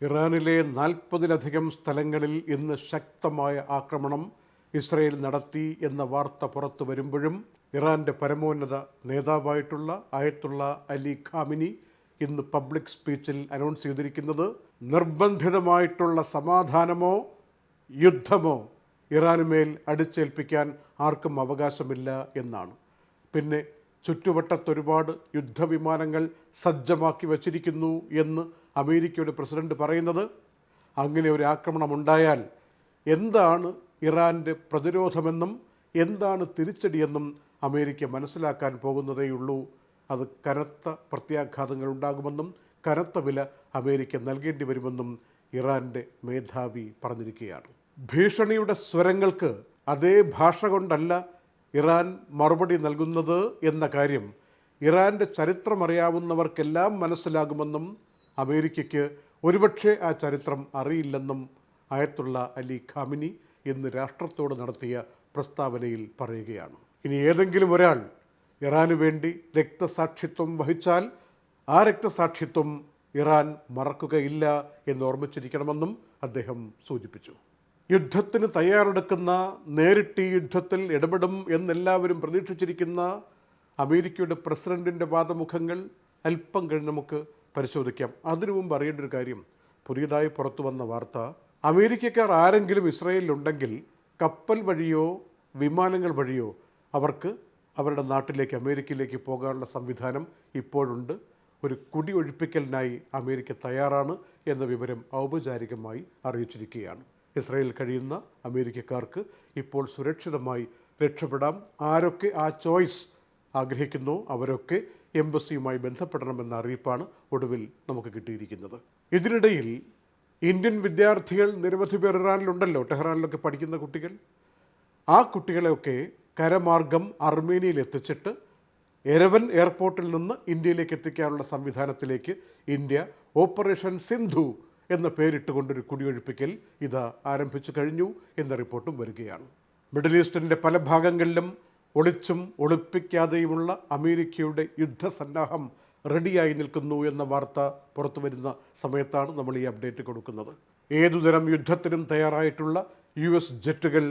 ഇറാനിലെ നാൽപ്പതിലധികം സ്ഥലങ്ങളിൽ ഇന്ന് ശക്തമായ ആക്രമണം ഇസ്രയേൽ നടത്തി എന്ന വാർത്ത പുറത്തു വരുമ്പോഴും ഇറാന്റെ പരമോന്നത നേതാവായിട്ടുള്ള ആയത്തുള്ള അലി ഖാമിനി ഇന്ന് പബ്ലിക് സ്പീച്ചിൽ അനൗൺസ് ചെയ്തിരിക്കുന്നത് നിർബന്ധിതമായിട്ടുള്ള സമാധാനമോ യുദ്ധമോ ഇറാനുമേൽ അടിച്ചേൽപ്പിക്കാൻ ആർക്കും അവകാശമില്ല എന്നാണ്. പിന്നെ ചുറ്റുവട്ടത്തൊരുപാട് യുദ്ധവിമാനങ്ങൾ സജ്ജമാക്കി വച്ചിരിക്കുന്നു എന്ന് അമേരിക്കയുടെ പ്രസിഡന്റ് പറയുന്നത് അങ്ങനെ ഒരു ആക്രമണം ഉണ്ടായാൽ എന്താണ് ഇറാന്റെ പ്രതിരോധമെന്നും എന്താണ് തിരിച്ചടിയെന്നും അമേരിക്ക മനസ്സിലാക്കാൻ പോകുന്നതേയുള്ളൂ. അത് കനത്ത പ്രത്യാഘാതങ്ങൾ ഉണ്ടാകുമെന്നും കനത്ത വില അമേരിക്ക നൽകേണ്ടി വരുമെന്നും ഇറാന്റെ മേധാവി പറഞ്ഞിരിക്കുകയാണ്. ഭീഷണിയുടെ സ്വരങ്ങൾക്ക് അതേ ഭാഷ കൊണ്ടല്ല ഇറാൻ മറുപടി നൽകുന്നത് എന്ന കാര്യം ഇറാന്റെ ചരിത്രമറിയാവുന്നവർക്കെല്ലാം മനസ്സിലാകുമെന്നും അമേരിക്കയ്ക്ക് ഒരുപക്ഷെ ആ ചരിത്രം അറിയില്ലെന്നും അയത്തുള്ള അലി ഖാമിനി ഇന്ന് രാഷ്ട്രത്തോട് നടത്തിയ പ്രസ്താവനയിൽ പറയുകയാണ്. ഇനി ഏതെങ്കിലും ഒരാൾ ഇറാനു വേണ്ടി രക്തസാക്ഷിത്വം വഹിച്ചാൽ ആ രക്തസാക്ഷിത്വം ഇറാൻ മറക്കുകയില്ല എന്ന് ഓർമ്മിച്ചിരിക്കണമെന്നും അദ്ദേഹം സൂചിപ്പിച്ചു. യുദ്ധത്തിന് തയ്യാറെടുക്കുന്ന നേരിട്ട് യുദ്ധത്തിൽ ഇടപെടും എന്നെല്ലാവരും പ്രതീക്ഷിച്ചിരിക്കുന്ന അമേരിക്കയുടെ പ്രസിഡന്റിന്റെ വാദമുഖങ്ങൾ അല്പം കഴിഞ്ഞ് നമുക്ക് പരിശോധിക്കാം. അതിനു മുമ്പ് അറിയേണ്ട ഒരു കാര്യം. പുതിയതായി പുറത്തു വന്ന വാർത്ത അമേരിക്കക്കാർ ആരെങ്കിലും ഇസ്രയേലിലുണ്ടെങ്കിൽ കപ്പൽ വഴിയോ വിമാനങ്ങൾ വഴിയോ അവർക്ക് അവരുടെ നാട്ടിലേക്ക് അമേരിക്കയിലേക്ക് പോകാനുള്ള സംവിധാനം ഇപ്പോഴുണ്ട്. ഒരു കുടിയൊഴിപ്പിക്കലിനായി അമേരിക്ക തയ്യാറാണ് എന്ന വിവരം ഔപചാരികമായി അറിയിച്ചിരിക്കുകയാണ്. ഇസ്രയേൽ കഴിയുന്ന അമേരിക്കക്കാർക്ക് ഇപ്പോൾ സുരക്ഷിതമായി രക്ഷപ്പെടാം. ആരൊക്കെ ആ ചോയ്സ് ആഗ്രഹിക്കുന്നു അവരൊക്കെ എംബസിയുമായി ബന്ധപ്പെടണമെന്ന അറിയിപ്പാണ് ഒടുവിൽ നമുക്ക് കിട്ടിയിരിക്കുന്നത്. ഇതിനിടയിൽ ഇന്ത്യൻ വിദ്യാർത്ഥികൾ നിരവധി പേർ ഇറാനിലുണ്ടല്ലോ ടെഹ്റാനിലൊക്കെ പഠിക്കുന്ന കുട്ടികൾ. ആ കുട്ടികളെയൊക്കെ കരമാർഗം അർമേനിയയിൽ എത്തിച്ചിട്ട് എരവൻ എയർപോർട്ടിൽ നിന്ന് ഇന്ത്യയിലേക്ക് എത്തിക്കാനുള്ള സംവിധാനത്തിലേക്ക് ഇന്ത്യ ഓപ്പറേഷൻ സിന്ധു എന്ന പേരിട്ടുകൊണ്ടൊരു കുടിയൊഴിപ്പിക്കൽ ഇത് ആരംഭിച്ചു കഴിഞ്ഞു എന്ന റിപ്പോർട്ടും വരികയാണ്. മിഡിൽ ഈസ്റ്റിന്റെ പല ഭാഗങ്ങളിലും ഒളിച്ചും ഒളിപ്പിക്കാതെയുമുള്ള അമേരിക്കയുടെ യുദ്ധസന്നാഹം റെഡിയായി നിൽക്കുന്നു എന്ന വാർത്ത പുറത്തു വരുന്ന സമയത്താണ് നമ്മൾ ഈ അപ്ഡേറ്റ് കൊടുക്കുന്നത്. ഏതുതരം യുദ്ധത്തിനും തയ്യാറായിട്ടുള്ള യു എസ് ജെറ്റുകൾ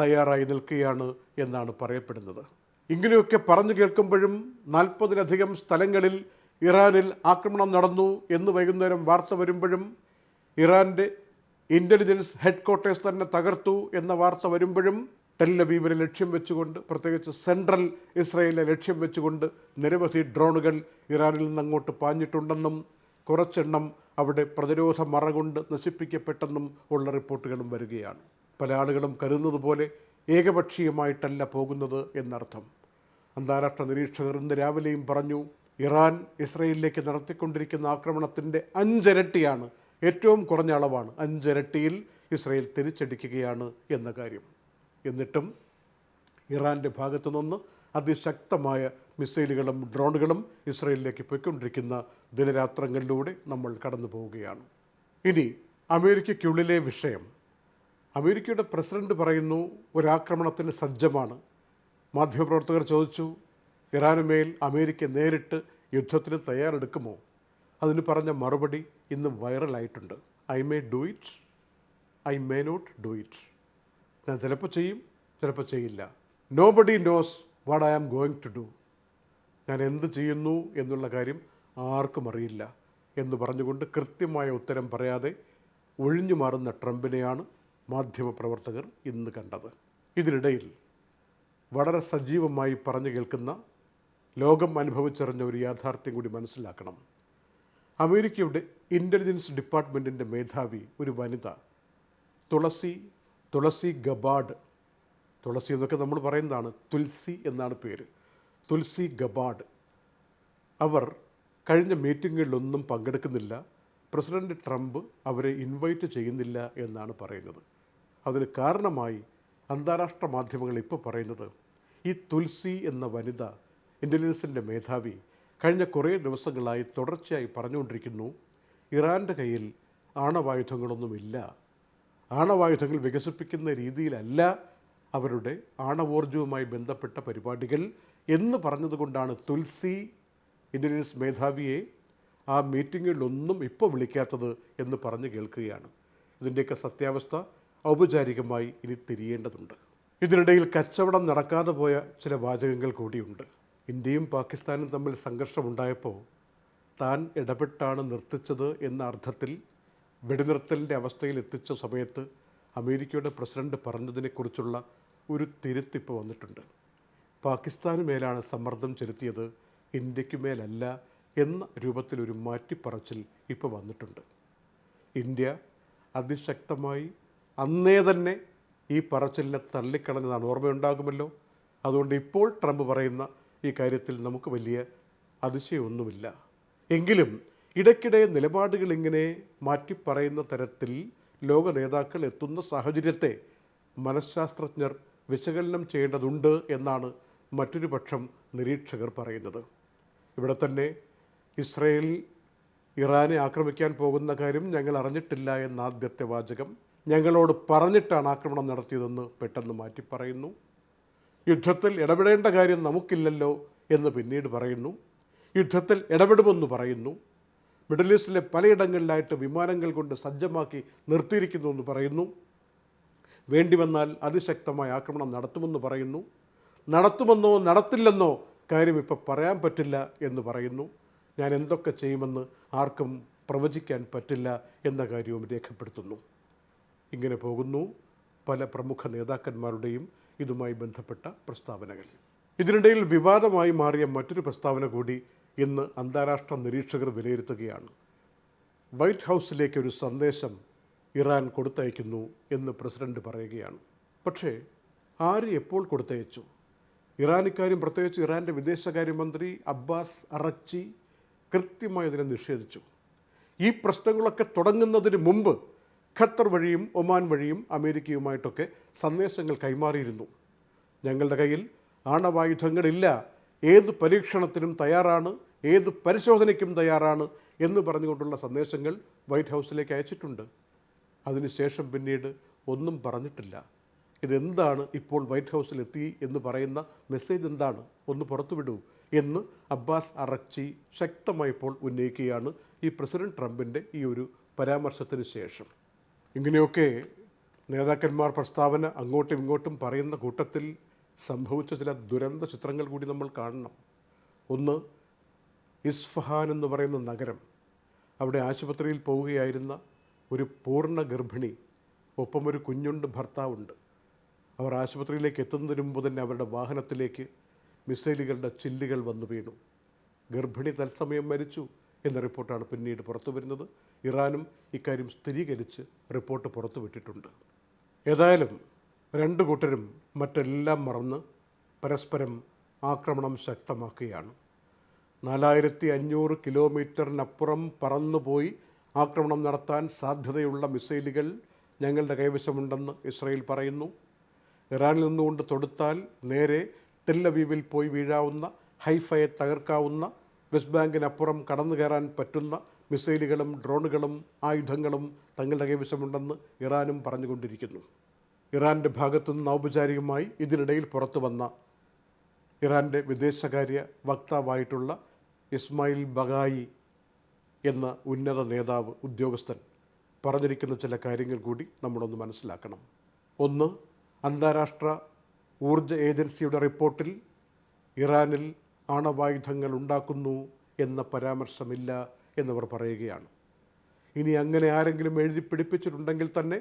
തയ്യാറായി നിൽക്കുകയാണ് എന്നാണ് പറയപ്പെടുന്നത്. ഇങ്ങനെയൊക്കെ പറഞ്ഞു കേൾക്കുമ്പോഴും നാൽപ്പതിലധികം സ്ഥലങ്ങളിൽ ഇറാനിൽ ആക്രമണം നടന്നു എന്ന് വൈകുന്നേരം വാർത്ത വരുമ്പോഴും ഇറാന്റെ ഇന്റലിജൻസ് ഹെഡ് ക്വാർട്ടേഴ്സ് തന്നെ തകർത്തു എന്ന വാർത്ത വരുമ്പോഴും ടെല്ലവീവിനെ ലക്ഷ്യം വെച്ചുകൊണ്ട് പ്രത്യേകിച്ച് സെൻട്രൽ ഇസ്രയേലിനെ ലക്ഷ്യം വെച്ചുകൊണ്ട് നിരവധി ഡ്രോണുകൾ ഇറാനിൽ നിന്ന് അങ്ങോട്ട് പാഞ്ഞിട്ടുണ്ടെന്നും കുറച്ചെണ്ണം അവിടെ പ്രതിരോധ മറ കൊണ്ട് നശിപ്പിക്കപ്പെട്ടെന്നും ഉള്ള റിപ്പോർട്ടുകളും വരികയാണ്. പല ആളുകളും കരുതുന്നത് പോലെ ഏകപക്ഷീയമായിട്ടല്ല പോകുന്നത് എന്നർത്ഥം. അന്താരാഷ്ട്ര നിരീക്ഷകർ ഇന്ന് രാവിലെയും പറഞ്ഞു ഇറാൻ ഇസ്രയേലിലേക്ക് നടത്തിക്കൊണ്ടിരിക്കുന്ന ആക്രമണത്തിന്റെ അഞ്ചിരട്ടിയാണ് ഏറ്റവും കുറഞ്ഞ അളവാണ്. അഞ്ചിരട്ടിയിൽ ഇസ്രയേൽ തിരിച്ചടിക്കുകയാണ് എന്ന കാര്യം. എന്നിട്ടും ഇറാന്റെ ഭാഗത്തു നിന്ന് അതിശക്തമായ മിസൈലുകളും ഡ്രോണുകളും ഇസ്രയേലിലേക്ക് പോയിക്കൊണ്ടിരിക്കുന്ന ദിനരാത്രങ്ങളിലൂടെ നമ്മൾ കടന്നു പോവുകയാണ്. ഇനി അമേരിക്കയ്ക്കുള്ളിലെ വിഷയം. അമേരിക്കയുടെ പ്രസിഡന്റ് പറയുന്നു ഒരാക്രമണത്തിന് സജ്ജമാണ്. മാധ്യമപ്രവർത്തകർ ചോദിച്ചു ഇറാനുമേൽ അമേരിക്ക നേരിട്ട് യുദ്ധത്തിന് തയ്യാറെടുക്കുമോ? അതിന് പറഞ്ഞ മറുപടി ഇന്ന് വൈറലായിട്ടുണ്ട്. I may do it. I may not do it. ഞാൻ ചിലപ്പോൾ ചെയ്യും ചിലപ്പോൾ ചെയ്യില്ല. Nobody knows what I am going to do ഞാൻ എന്ത് ചെയ്യുന്നു എന്നുള്ള കാര്യം ആർക്കും അറിയില്ല എന്ന് പറഞ്ഞുകൊണ്ട് കൃത്യമായ ഉത്തരം പറയാതെ ഒഴിഞ്ഞു മാറുന്ന ട്രംപിനെയാണ് മാധ്യമപ്രവർത്തകർ ഇന്ന് കണ്ടത്. ഇതിനിടയിൽ വളരെ സജീവമായി പറഞ്ഞു കേൾക്കുന്ന ലോകം അനുഭവിച്ചറിഞ്ഞ ഒരു യാഥാർത്ഥ്യം കൂടി മനസ്സിലാക്കണം. അമേരിക്കയുടെ ഇന്റലിജൻസ് ഡിപ്പാർട്ട്മെന്റിന്റെ മേധാവി ഒരു വനിത തുളസി തുളസി ഗബാഡ്. തുളസി എന്നൊക്കെ നമ്മൾ പറയുന്നതാണ്. തുൽസി എന്നാണ് പേര്. Tulsi Gabbard. അവർ കഴിഞ്ഞ മീറ്റിങ്ങുകളിലൊന്നും പങ്കെടുക്കുന്നില്ല. പ്രസിഡന്റ് ട്രംപ് അവരെ ഇൻവൈറ്റ് ചെയ്യുന്നില്ല എന്നാണ് പറയുന്നത്. അതിന് കാരണമായി അന്താരാഷ്ട്ര മാധ്യമങ്ങൾ ഇപ്പോൾ പറയുന്നത് ഈ തുൽസി എന്ന വനിത ഇന്റലിജൻസിന്റെ മേധാവി കഴിഞ്ഞ കുറേ ദിവസങ്ങളായി തുടർച്ചയായി പറഞ്ഞുകൊണ്ടിരിക്കുന്നു. ഇറാന്റെ കയ്യിൽ ആണവായുധങ്ങളൊന്നുമില്ല. ആണവായുധങ്ങൾ വികസിപ്പിക്കുന്ന രീതിയിലല്ല അവരുടെ ആണവോർജവുമായി ബന്ധപ്പെട്ട പരിപാടികൾ എന്ന് പറഞ്ഞതുകൊണ്ടാണ് തുൽസി ഇന്റലിജൻസ് മേധാവിയെ ആ മീറ്റിങ്ങുകളിലൊന്നും ഇപ്പോൾ വിളിക്കാത്തത് എന്ന് പറഞ്ഞു കേൾക്കുകയാണ്. ഇതിന്റെയൊക്കെ സത്യാവസ്ഥ ഔപചാരികമായി ഇനി തിരിയേണ്ടതുണ്ട്. ഇതിനിടയിൽ കച്ചവടം നടക്കാതെ പോയ ചില വാചകങ്ങൾ കൂടിയുണ്ട്. ഇന്ത്യയും പാകിസ്ഥാനും തമ്മിൽ സംഘർഷമുണ്ടായപ്പോൾ താൻ ഇടപെട്ടാണ് നിർത്തിച്ചത് എന്ന അർത്ഥത്തിൽ വെടിനിർത്തലിന്റെ അവസ്ഥയിൽ എത്തിച്ച സമയത്ത് അമേരിക്കയുടെ പ്രസിഡന്റ് പറഞ്ഞതിനെക്കുറിച്ചുള്ള ഒരു തിരുത്തിപ്പ് വന്നിട്ടുണ്ട്. പാകിസ്ഥാന് മേലാണ് സമ്മർദ്ദം ചെലുത്തിയത് ഇന്ത്യയ്ക്ക് മേലല്ല എന്ന രൂപത്തിലൊരു മാറ്റിപ്പറച്ചിൽ ഇപ്പോൾ വന്നിട്ടുണ്ട്. ഇന്ത്യ അതിശക്തമായി അന്നേ തന്നെ ഈ പറച്ചിലിനെ തള്ളിക്കളഞ്ഞതാണ് ഓർമ്മയുണ്ടാകുമല്ലോ. അതുകൊണ്ട് ഇപ്പോൾ ട്രംപ് പറയുന്ന ഈ കാര്യത്തിൽ നമുക്ക് വലിയ അതിശയമൊന്നുമില്ല. എങ്കിലും ഇടയ്ക്കിടെ നിലപാടുകൾ ഇങ്ങനെ മാറ്റിപ്പറയുന്ന തരത്തിൽ ലോക നേതാക്കൾ എത്തുന്ന സാഹചര്യത്തെ മനഃശാസ്ത്രജ്ഞർ വിശകലനം ചെയ്യേണ്ടതുണ്ട് എന്നാണ് മറ്റൊരു പക്ഷം നിരീക്ഷകർ പറയുന്നത്. ഇവിടെ തന്നെ ഇസ്രയേൽ ഇറാനെ ആക്രമിക്കാൻ പോകുന്ന കാര്യം ഞങ്ങൾ അറിഞ്ഞിട്ടില്ല എന്ന ആദ്യത്തെ വാചകം ഞങ്ങളോട് പറഞ്ഞിട്ടാണ് ആക്രമണം നടത്തിയതെന്ന് പെട്ടെന്ന് മാറ്റി പറയുന്നു യുദ്ധത്തിൽ ഇടപെടേണ്ട കാര്യം നമുക്കില്ലല്ലോ എന്ന് പിന്നീട് പറയുന്നു. യുദ്ധത്തിൽ ഇടപെടുമെന്ന് പറയുന്നു. മിഡിൽ ഈസ്റ്റിലെ പലയിടങ്ങളിലായിട്ട് വിമാനങ്ങൾ കൊണ്ട് സജ്ജമാക്കി നിർത്തിയിരിക്കുന്നു എന്ന് പറയുന്നു. വേണ്ടി വന്നാൽ അതിശക്തമായ ആക്രമണം നടത്തുമെന്ന് പറയുന്നു. നടത്തുമെന്നോ നടത്തില്ലെന്നോ കാര്യം ഇപ്പോൾ പറയാൻ പറ്റില്ല എന്ന് പറയുന്നു. ഞാൻ എന്തൊക്കെ ചെയ്യുമെന്ന് ആർക്കും പ്രവചിക്കാൻ പറ്റില്ല എന്ന കാര്യവും രേഖപ്പെടുത്തുന്നു. ഇങ്ങനെ പോകുന്നു പല പ്രമുഖ നേതാക്കന്മാരുടെയും ഇതുമായി ബന്ധപ്പെട്ട പ്രസ്താവനകൾ. ഇതിനിടയിൽ വിവാദമായി മാറിയ മറ്റൊരു പ്രസ്താവന കൂടി ഇന്ന് അന്താരാഷ്ട്ര നിരീക്ഷകർ വിലയിരുത്തുകയാണ്. വൈറ്റ് ഹൗസിലേക്ക് ഒരു സന്ദേശം ഇറാൻ കൊടുത്തയക്കുന്നു എന്ന് പ്രസിഡന്റ് പറയുകയാണ്. പക്ഷേ ആര് എപ്പോൾ കൊടുത്തയച്ചു? ഇറാൻ ഇക്കാര്യം പ്രത്യേകിച്ച് ഇറാന്റെ വിദേശകാര്യമന്ത്രി അബ്ബാസ് അറക്ചി കൃത്യമായി അതിനെ നിഷേധിച്ചു. ഈ പ്രശ്നങ്ങളൊക്കെ തുടങ്ങുന്നതിന് മുമ്പ് ഖത്തർ വഴിയും ഒമാൻ വഴിയും അമേരിക്കയുമായിട്ടൊക്കെ സന്ദേശങ്ങൾ കൈമാറിയിരുന്നു. ഞങ്ങളുടെ കയ്യിൽ ആണവായുധങ്ങളില്ല ഏത് പരീക്ഷണത്തിനും തയ്യാറാണ് ഏത് പരിശോധനയ്ക്കും തയ്യാറാണ് എന്ന് പറഞ്ഞുകൊണ്ടുള്ള സന്ദേശങ്ങൾ വൈറ്റ് ഹൗസിലേക്ക് അയച്ചിട്ടുണ്ട്. അതിനുശേഷം പിന്നീട് ഒന്നും പറഞ്ഞിട്ടില്ല. ഇതെന്താണ് ഇപ്പോൾ വൈറ്റ് ഹൗസിൽ എത്തി എന്ന് പറയുന്ന മെസ്സേജ് എന്താണ്? ഒന്ന് പുറത്തുവിടൂ എന്ന് അബ്ബാസ് അറക്ചി ശക്തമായി ഇപ്പോൾ ഉന്നയിക്കുകയാണ് ഈ പ്രസിഡന്റ് ട്രംപിന്റെ ഈ ഒരു പരാമർശത്തിന് ശേഷം. ഇങ്ങനെയൊക്കെ നേതാക്കന്മാർ പ്രസ്താവന അങ്ങോട്ടും ഇങ്ങോട്ടും പറയുന്ന കൂട്ടത്തിൽ സംഭവിച്ച ചില ദുരന്ത ചിത്രങ്ങൾ കൂടി നമ്മൾ കാണണം. ഒന്ന് ഇസ്ഫഹാൻ എന്ന് പറയുന്ന നഗരം. അവിടെ ആശുപത്രിയിൽ പോവുകയായിരുന്ന ഒരു പൂർണ ഗർഭിണി ഒപ്പം ഒരു കുഞ്ഞുണ്ട് ഭർത്താവുണ്ട്. അവർ ആശുപത്രിയിലേക്ക് എത്തുന്നതിന് മുമ്പ് തന്നെ അവരുടെ വാഹനത്തിലേക്ക് മിസൈലുകളുടെ ചില്ലുകൾ വന്നു വീണു. ഗർഭിണി തത്സമയം മരിച്ചു എന്ന റിപ്പോർട്ടാണ് പിന്നീട് പുറത്തു വരുന്നത്. ഇറാനും ഇക്കാര്യം സ്ഥിരീകരിച്ച് റിപ്പോർട്ട് പുറത്തുവിട്ടിട്ടുണ്ട് ഏതായാലും രണ്ട് കൂട്ടരും മറ്റെല്ലാം മറന്ന് പരസ്പരം ആക്രമണം ശക്തമാക്കുകയാണ്. നാലായിരത്തി അഞ്ഞൂറ് കിലോമീറ്ററിനപ്പുറം പറന്നുപോയി ആക്രമണം നടത്താൻ സാധ്യതയുള്ള മിസൈലുകൾ ഞങ്ങളുടെ കൈവശമുണ്ടെന്ന് ഇസ്രയേൽ പറയുന്നു. ഇറാനിൽ നിന്നുകൊണ്ട് തൊടുത്താൽ നേരെ ടെല്ലവീവിൽ പോയി വീഴാവുന്ന ഹൈഫയെ തകർക്കാവുന്ന വെസ്റ്റ് ബാങ്കിനപ്പുറം കടന്നു കയറാൻ പറ്റുന്ന മിസൈലുകളും ഡ്രോണുകളും ആയുധങ്ങളും തങ്ങളുടെ കൈവശമുണ്ടെന്ന് ഇറാനും പറഞ്ഞുകൊണ്ടിരിക്കുന്നു. ഇറാന്റെ ഭാഗത്തു നിന്ന് ഔപചാരികമായി ഇതിനിടയിൽ പുറത്തു വന്ന ഇറാന്റെ വിദേശകാര്യ വക്താവായിട്ടുള്ള ഇസ്മായിൽ ബഗായി എന്ന ഉന്നത നേതാവ് ഉദ്യോഗസ്ഥൻ പറഞ്ഞിരിക്കുന്ന ചില കാര്യങ്ങൾ കൂടി നമ്മളൊന്ന് മനസ്സിലാക്കണം. ഒന്ന് അന്താരാഷ്ട്ര ഊർജ ഏജൻസിയുടെ റിപ്പോർട്ടിൽ ഇറാനിൽ ആണവായുധങ്ങൾ ഉണ്ടാക്കുന്നു എന്ന പരാമർശമില്ല എന്നവർ പറയുകയാണ്. ഇനി അങ്ങനെ ആരെങ്കിലും എഴുതി പിടിപ്പിച്ചിട്ടുണ്ടെങ്കിൽ തന്നെ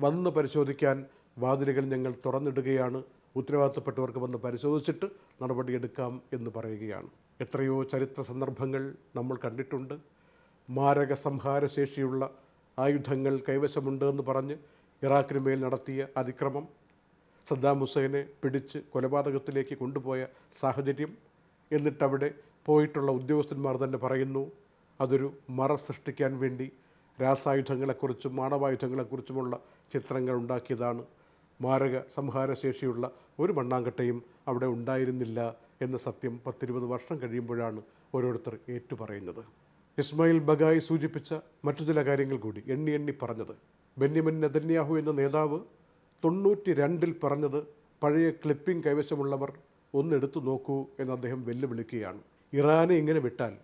വന്ന് പരിശോധിക്കാൻ വാതിലുകൾ ഞങ്ങൾ തുറന്നിടുകയാണ്. ഉത്തരവാദിത്തപ്പെട്ടവർക്ക് വന്ന് പരിശോധിച്ചിട്ട് നടപടിയെടുക്കാം എന്ന് പറയുകയാണ്. എത്രയോ ചരിത്ര സന്ദർഭങ്ങൾ നമ്മൾ കണ്ടിട്ടുണ്ട്. മാരക സംഹാരശേഷിയുള്ള ആയുധങ്ങൾ കൈവശമുണ്ട് എന്ന് പറഞ്ഞ് ഇറാഖിന് മേൽ നടത്തിയ അതിക്രമം സദ്ദാം ഹുസൈനെ പിടിച്ച് കൊലപാതകത്തിലേക്ക് കൊണ്ടുപോയ സാഹചര്യം എന്നിട്ടവിടെ പോയിട്ടുള്ള ഉദ്യോഗസ്ഥന്മാർ തന്നെ പറയുന്നു അതൊരു മറ സൃഷ്ടിക്കാൻ വേണ്ടി രാസായുധങ്ങളെക്കുറിച്ചും ആണവായുധങ്ങളെക്കുറിച്ചുമുള്ള ചിത്രങ്ങൾ ഉണ്ടാക്കിയതാണ് മാരക സംഹാരശേഷിയുള്ള ഒരു മണ്ണാങ്കട്ടയും അവിടെ ഉണ്ടായിരുന്നില്ല എന്ന സത്യം പത്തിരുപത് വർഷം കഴിയുമ്പോഴാണ് ഓരോരുത്തർ ഏറ്റുപറയുന്നത്. ഇസ്മായിൽ ബഗായി സൂചിപ്പിച്ച മറ്റു ചില കാര്യങ്ങൾ കൂടി എണ്ണി എണ്ണി പറഞ്ഞത്. ബെന്യമിൻ നെതന്യാഹു എന്ന നേതാവ് തൊണ്ണൂറ്റി രണ്ടിൽ പറഞ്ഞത് പഴയ ക്ലിപ്പിംഗ് കൈവശമുള്ളവർ ഒന്നെടുത്തു നോക്കൂ എന്ന് അദ്ദേഹം വെല്ലുവിളിക്കുകയാണ്. ഇറാനെ ഇങ്ങനെ വിട്ടാൽ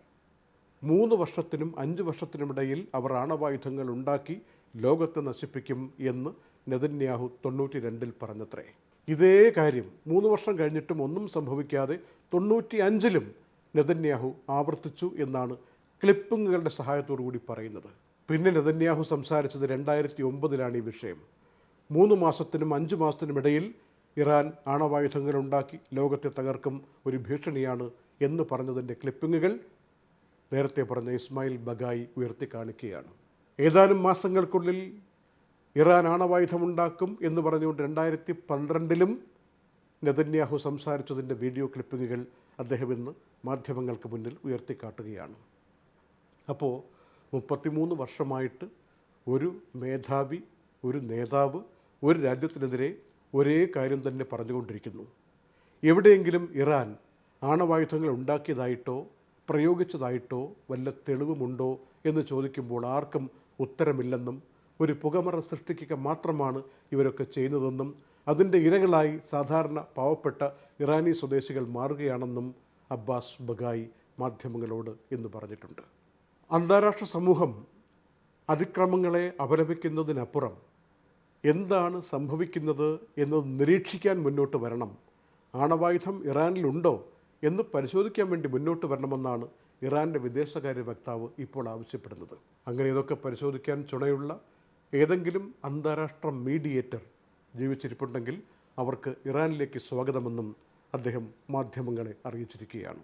മൂന്ന് വർഷത്തിനും അഞ്ച് വർഷത്തിനുമിടയിൽ അവർ ആണവായുധങ്ങൾ ഉണ്ടാക്കി ലോകത്തെ നശിപ്പിക്കും എന്ന് നെതന്യാഹു തൊണ്ണൂറ്റി രണ്ടിൽ പറഞ്ഞത്രേ. ഇതേ കാര്യം മൂന്ന് വർഷം കഴിഞ്ഞിട്ടും ഒന്നും സംഭവിക്കാതെ തൊണ്ണൂറ്റി അഞ്ചിലും നെതന്യാഹു ആവർത്തിച്ചു എന്നാണ് ക്ലിപ്പിങ്ങുകളുടെ സഹായത്തോടു കൂടി പറയുന്നത്. പിന്നെ നെതന്യാഹു സംസാരിച്ചത് രണ്ടായിരത്തി ഒമ്പതിലാണ് ഈ വിഷയം. മൂന്ന് മാസത്തിനും അഞ്ച് മാസത്തിനും ഇടയിൽ ഇറാൻ ആണവായുധങ്ങൾ ഉണ്ടാക്കി ലോകത്തെ തകർക്കും ഒരു ഭീഷണിയാണ് എന്ന് പറഞ്ഞതിന്റെ ക്ലിപ്പിങ്ങുകൾ നേരത്തെ പറഞ്ഞ ഇസ്മായിൽ ബഗായി ഉയർത്തി കാണിക്കുകയാണ് ഏതാനും മാസങ്ങൾക്കുള്ളിൽ ഇറാൻ ആണവായുധമുണ്ടാക്കും എന്ന് പറഞ്ഞുകൊണ്ട് രണ്ടായിരത്തി പന്ത്രണ്ടിലും നെതന്യാഹു സംസാരിച്ചതിന്റെ വീഡിയോ ക്ലിപ്പിങ്ങുകൾ അദ്ദേഹം ഇന്ന് മാധ്യമങ്ങൾക്ക് മുന്നിൽ ഉയർത്തിക്കാട്ടുകയാണ്. അപ്പോൾ മുപ്പത്തിമൂന്ന് വർഷമായിട്ട് ഒരു മേധാവി ഒരു നേതാവ് ഒരു രാജ്യത്തിനെതിരെ ഒരേ കാര്യം തന്നെ പറഞ്ഞുകൊണ്ടിരിക്കുന്നു. എവിടെയെങ്കിലും ഇറാൻ ആണവായുധങ്ങൾ ഉണ്ടാക്കിയതായിട്ടോ പ്രയോഗിച്ചതായിട്ടോ വല്ല തെളിവുമുണ്ടോ എന്ന് ചോദിക്കുമ്പോൾ ആർക്കും ഉത്തരമില്ലെന്നും ഒരു പുകമറ സൃഷ്ടിക്കുക മാത്രമാണ് ഇവരൊക്കെ ചെയ്യുന്നതെന്നും അതിന്റെ ഇരകളായി സാധാരണ പാവപ്പെട്ട ഇറാനി സ്വദേശികൾ മാറുകയാണെന്നും അബ്ബാസ് ബഗായി മാധ്യമങ്ങളോട് ഇന്ന് പറഞ്ഞിട്ടുണ്ട്. അന്താരാഷ്ട്ര സമൂഹം അതിക്രമങ്ങളെ അപലപിക്കുന്നതിനപ്പുറം എന്താണ് സംഭവിക്കുന്നത് എന്ന് നിരീക്ഷിക്കാൻ മുന്നോട്ട് വരണം. ആണവായുധം ഇറാനിലുണ്ടോ എന്ന് പരിശോധിക്കാൻ വേണ്ടി മുന്നോട്ട് വരണമെന്നാണ് ഇറാന്റെ വിദേശകാര്യ വക്താവ് ഇപ്പോൾ ആവശ്യപ്പെടുന്നത്. അങ്ങനെ ഇതൊക്കെ പരിശോധിക്കാൻ ചുണയുള്ള ഏതെങ്കിലും അന്താരാഷ്ട്ര മീഡിയേറ്റർ ജീവിച്ചിരിപ്പുണ്ടെങ്കിൽ അവർക്ക് ഇറാനിലേക്ക് സ്വാഗതമെന്നും അദ്ദേഹം മാധ്യമങ്ങളെ അറിയിച്ചിരിക്കുകയാണ്.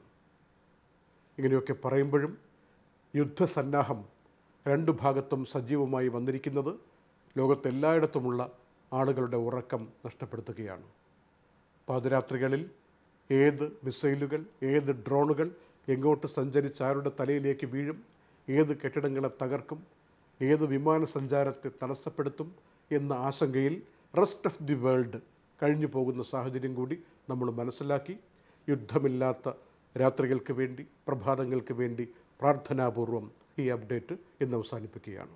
ഇങ്ങനെയൊക്കെ പറയുമ്പോഴും യുദ്ധസന്നാഹം രണ്ടു ഭാഗത്തും സജീവമായി വന്നിരിക്കുന്നത് ലോകത്തെല്ലായിടത്തുമുള്ള ആളുകളുടെ ഉറക്കം നഷ്ടപ്പെടുത്തുകയാണ്. പാതിരാത്രികളിൽ ഏത് മിസൈലുകൾ ഏത് ഡ്രോണുകൾ എങ്ങോട്ട് സഞ്ചരിച്ച് ആരുടെ തലയിലേക്ക് വീഴും ഏത് കെട്ടിടങ്ങളെ തകർക്കും ഏത് വിമാന സഞ്ചാരത്തെ തടസ്സപ്പെടുത്തും എന്ന ആശങ്കയിൽ റെസ്റ്റ് ഓഫ് ദി വേൾഡ് കഴിഞ്ഞു പോകുന്ന സാഹചര്യം കൂടി നമ്മൾ മനസ്സിലാക്കി. യുദ്ധമില്ലാത്ത രാത്രികൾക്ക് വേണ്ടി പ്രഭാതങ്ങൾക്ക് വേണ്ടി പ്രാർത്ഥനാപൂർവം ഈ അപ്ഡേറ്റ് ഇന്ന് അവസാനിപ്പിക്കുകയാണ്.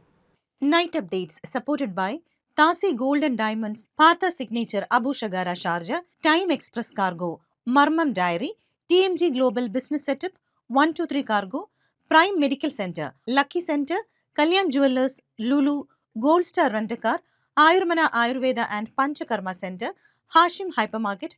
Night updates supported by താസി golden diamonds Partha signature അബൂഷകാര ഷാർജ ടൈം എക്സ്പ്രസ് കാർഗോ മർമ്മം diary T M G global business setup one two three cargo prime medical centre lucky centre Jewelers, Lulu, Gold Star Rent a Car, Ayurmana Ayurveda and Panchakarma Center, Hashim Hypermarket,